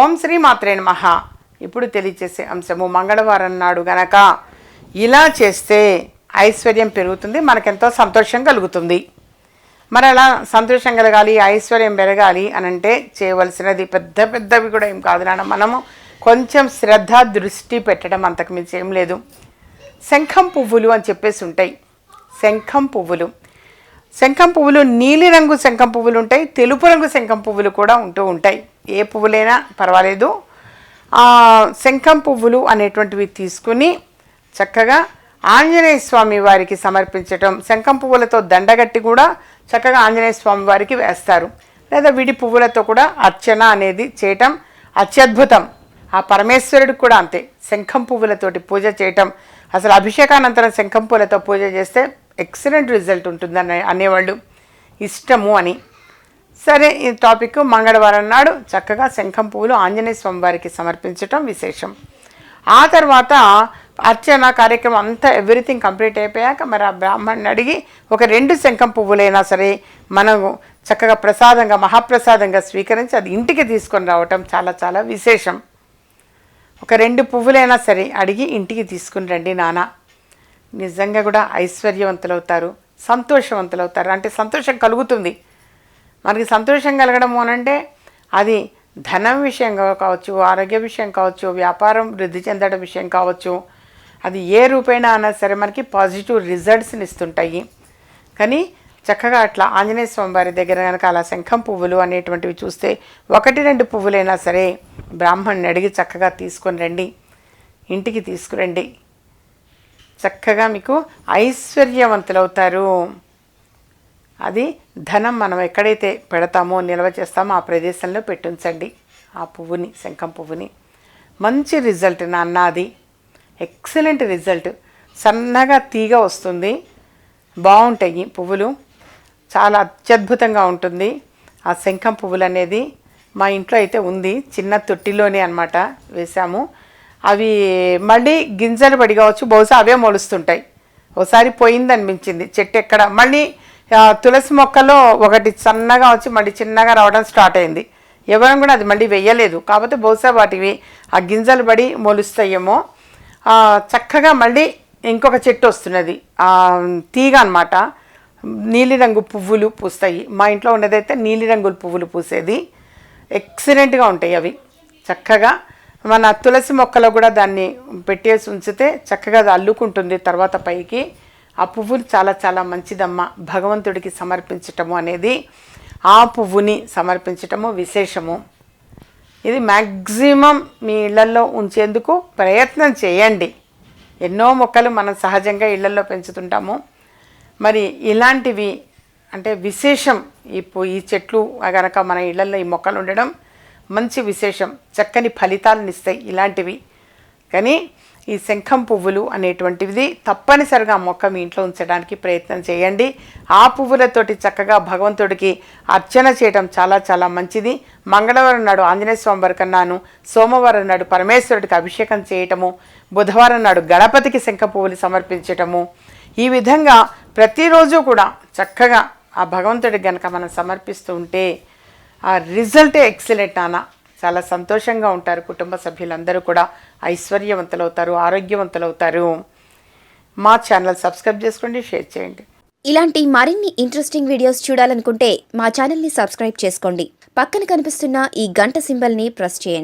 ఓం శ్రీ మాత్రే నమః. ఇప్పుడు తెలియచేసే అంశము మంగళవారం నాడు గనక ఇలా చేస్తే ఐశ్వర్యం పెరుగుతుంది మనకెంతో సంతోషం కలుగుతుంది. మరి అలా సంతోషం కలగాలి ఐశ్వర్యం పెరగాలి అని అంటే చేయవలసినది పెద్ద పెద్దవి కూడా ఏం కాదు నాన్న. మనము కొంచెం శ్రద్ధ దృష్టి పెట్టడం అంతకు మించి ఏం లేదు. శంఖం పువ్వులు అని చెప్పేసి ఉంటాయి. శంఖం పువ్వులు. శంఖం పువ్వులు నీలిరంగు శంఖం పువ్వులు ఉంటాయి తెలుపు రంగు శంఖం పువ్వులు కూడా ఉంటూ ఉంటాయి. ఏ పువ్వులైనా పర్వాలేదు. శంఖం పువ్వులు అనేటువంటివి తీసుకుని చక్కగా ఆంజనేయ స్వామి వారికి సమర్పించటం శంఖం పువ్వులతో దండగట్టి కూడా చక్కగా ఆంజనేయ స్వామి వారికి వేస్తారు. లేదా విడి పువ్వులతో కూడా అర్చన అనేది చేయటం అత్యద్భుతం. ఆ పరమేశ్వరుడికి కూడా అంతే శంఖం పువ్వులతోటి పూజ చేయటం. అసలు అభిషేకానంతరం శంఖం పువ్వులతో పూజ చేస్తే ఎక్సలెంట్ రిజల్ట్ ఉంటుందని అనేవాళ్ళు. ఇష్టము అని. సరే ఈ టాపిక్ మంగళవారం నాడు చక్కగా శంఖం పువ్వులు ఆంజనేయ స్వామి వారికి సమర్పించటం విశేషం. ఆ తర్వాత అర్చన కార్యక్రమం అంతా ఎవ్రీథింగ్ కంప్లీట్ అయిపోయాక మరి ఆ బ్రాహ్మణ్ని అడిగి ఒక రెండు శంఖం పువ్వులైనా సరే మనము చక్కగా ప్రసాదంగా మహాప్రసాదంగా స్వీకరించి అది ఇంటికి తీసుకొని రావటం చాలా చాలా విశేషం. ఒక రెండు పువ్వులైనా సరే అడిగి ఇంటికి తీసుకుని రండి నాన్న నిజంగా కూడా ఐశ్వర్యవంతులవుతారు సంతోషవంతులవుతారు. అంటే సంతోషం కలుగుతుంది. మనకి సంతోషం కలగడము అనంటే అది ధనం విషయం కావచ్చు ఆరోగ్య విషయం కావచ్చు వ్యాపారం వృద్ధి చెందడం విషయం కావచ్చు అది ఏ రూపేణా అయినా సరే మనకి పాజిటివ్ రిజల్ట్స్ని ఇస్తుంటాయి కానీ చక్కగా అట్లా ఆంజనేయ స్వామి వారి దగ్గర కనుక అలా శంఖం పువ్వులు అనేటువంటివి చూస్తే ఒకటి రెండు పువ్వులైనా సరే బ్రాహ్మణ్ణి అడిగి చక్కగా తీసుకొని రండి ఇంటికి తీసుకురండి. చక్కగా మీకు ఐశ్వర్యవంతులవుతారు. అది ధనం మనం ఎక్కడైతే పెడతామో నిల్వ చేస్తామో ఆ ప్రదేశంలో పెట్టుంచండి. ఆ పువ్వుని శంఖం పువ్వుని. మంచి రిజల్ట్ నాన్న అది. Excellent result. సన్నగా తీగ వస్తుంది. బాగుంటాయి పువ్వులు. చాలా అత్యద్భుతంగా ఉంటుంది. ఆ శంఖం పువ్వులు అనేది మా ఇంట్లో అయితే ఉంది. చిన్న తొట్టిలోనే అనమాట వేసాము అవి మళ్ళీ గింజలు పడి కావచ్చు. బహుశా అవే మొలుస్తుంటాయి. ఒకసారి పోయింది అనిపించింది చెట్టు ఎక్కడ? మళ్ళీ తులసి మొక్కలో ఒకటి సన్నగా వచ్చి మళ్ళీ చిన్నగా రావడం స్టార్ట్ అయింది. ఎవరం కూడా అది మళ్ళీ వెయ్యలేదు కాకపోతే బహుశా వాటివి ఆ గింజలు పడి మొలుస్తాయేమో. చక్కగా మళ్ళీ ఇంకొక చెట్టు వస్తున్నది. తీగ అనమాట నీలిరంగు పువ్వులు పూస్తాయి. మా ఇంట్లో ఉన్నదైతే నీలిరంగుల పువ్వులు పూసేది. ఎక్సలెంట్గా ఉంటాయి అవి. చక్కగా మన తులసి మొక్కలో కూడా దాన్ని పెట్టేసి ఉంచితే చక్కగా అది అల్లుకుంటుంది తర్వాత పైకి. ఆ పువ్వులు చాలా చాలా మంచిదమ్మా. భగవంతుడికి సమర్పించటము అనేది ఆ పువ్వుని సమర్పించటము విశేషము. ఇది మ్యాక్సిమం మీ ఇళ్ళల్లో ఉంచేందుకు ప్రయత్నం చేయండి. ఎన్నో మొక్కలు మనం సహజంగా ఇళ్ళల్లో పెంచుతుంటాము. మరి ఇలాంటివి అంటే విశేషం ఈ ఈ చెట్లు గనక మన ఇళ్ళల్లో ఈ మొక్కలు ఉండడం మంచి విశేషం. చక్కని ఫలితాలను ఇస్తాయి ఇలాంటివి. కానీ ఈ శంఖం పువ్వులు అనేటువంటిది తప్పనిసరిగా మొక్క మీ ఇంట్లో ఉంచడానికి ప్రయత్నం చేయండి. ఆ పువ్వులతోటి చక్కగా భగవంతుడికి అర్చన చేయడం చాలా చాలా మంచిది. మంగళవారం నాడు ఆంజనేయ స్వామి వారికి కన్నాను సోమవారం నాడు పరమేశ్వరుడికి అభిషేకం చేయటము బుధవారం నాడు గణపతికి శంఖ పువ్వులు సమర్పించటము. ఈ విధంగా ప్రతిరోజు కూడా చక్కగా ఆ భగవంతుడికి గనక మనం సమర్పిస్తూ ఉంటే ఆ రిజల్టే ఎక్సలెంట్ నాన్న. చాలా సంతోషంగా ఉంటారు. కుటుంబ సభ్యులందరూ కూడా ఐశ్వర్యవంతులవుతారు ఆరోగ్యవంతులవుతారు. మా ఛానల్ సబ్స్క్రైబ్ చేసుకోండి షేర్ చేయండి. ఇలాంటి మరిన్ని ఇంట్రెస్టింగ్ వీడియోస్ చూడాలనుకుంటే మా ఛానల్ని సబ్స్క్రైబ్ చేసుకోండి. పక్కన కనిపిస్తున్న ఈ గంట సింబల్ని ప్రెస్ చేయండి.